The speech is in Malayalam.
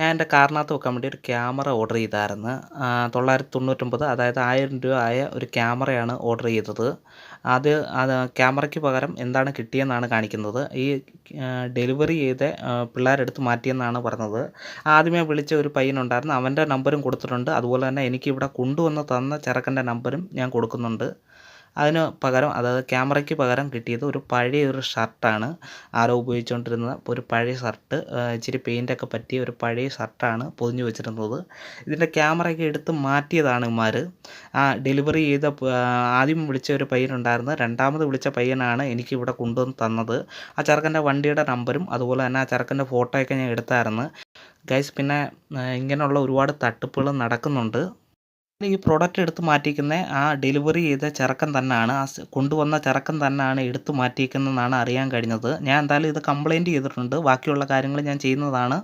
ഞാൻ എന്റെ കാറിനകത്ത് വെക്കാൻ വേണ്ടി ഒരു ക്യാമറ ഓർഡർ ചെയ്തായിരുന്നു. തൊള്ളായിരത്തി തൊണ്ണൂറ്റൊമ്പത് അതായത് ആയിരം രൂപ ആയ ഒരു ക്യാമറയാണ് ഓർഡർ ചെയ്തത്. അത് അത് ക്യാമറയ്ക്ക് പകരം എന്താണ് കിട്ടിയെന്നാണ് കാണിക്കുന്നത്. ഈ ഡെലിവറി ചെയ്ത പിള്ളേരെടുത്ത് മാറ്റിയെന്നാണ് പറഞ്ഞത്. ആദ്യമേ വിളിച്ച ഒരു പയ്യനുണ്ടായിരുന്നു. അവന്റെ നമ്പരും കൊടുത്തിട്ടുണ്ട്. അതുപോലെ തന്നെ എനിക്കിവിടെ കൊണ്ടുവന്ന് തന്ന ചെറുക്കന്റെ നമ്പരും ഞാൻ കൊടുക്കുന്നുണ്ട്. അതിന് പകരം അതായത് ക്യാമറയ്ക്ക് പകരം കിട്ടിയത് ഒരു പഴയ ഒരു ഷർട്ടാണ് ആരോ ഉപയോഗിച്ചുകൊണ്ടിരുന്ന ഒരു പഴയ ഷർട്ട് ഇച്ചിരി പെയിന്റൊക്കെ പറ്റിയ ഒരു പഴയ ഷർട്ടാണ് പൊതിഞ്ഞു വെച്ചിരുന്നത്. ഇതിന്റെ ക്യാമറയൊക്കെ എടുത്ത് മാറ്റിയതാണ് ഇമാർ ആ ഡെലിവറി ചെയ്ത ആദ്യം വിളിച്ച ഒരു പയ്യനുണ്ടായിരുന്നു രണ്ടാമത് വിളിച്ച പയ്യനാണ് എനിക്കിവിടെ കൊണ്ടുവന്ന് തന്നത്. ആ ചെറുക്കന്റെ വണ്ടിയുടെ നമ്പരും അതുപോലെ തന്നെ ആ ചെറുക്കന്റെ ഫോട്ടോയൊക്കെ ഞാൻ എടുത്തായിരുന്നു. ഗൈസ് പിന്നെ ഇങ്ങനെയുള്ള ഒരുപാട് തട്ടിപ്പുകൾ നടക്കുന്നുണ്ട്. ഈ പ്രോഡക്റ്റ് എടുത്ത് മാറ്റിയിരിക്കുന്ന ആ ഡെലിവറി ചെയ്ത ചെറുക്കൻ തന്നെയാണ് ആ കൊണ്ടുവന്ന ചെറുക്കൻ തന്നെയാണ് എടുത്ത് മാറ്റിയിരിക്കുന്നതെന്നാണ് അറിയാൻ കഴിഞ്ഞത്. ഞാൻ എന്തായാലും ഇത് കംപ്ലയിന്റ് ചെയ്തിട്ടുണ്ട്. ബാക്കിയുള്ള കാര്യങ്ങൾ ഞാൻ ചെയ്യുന്നതാണ്.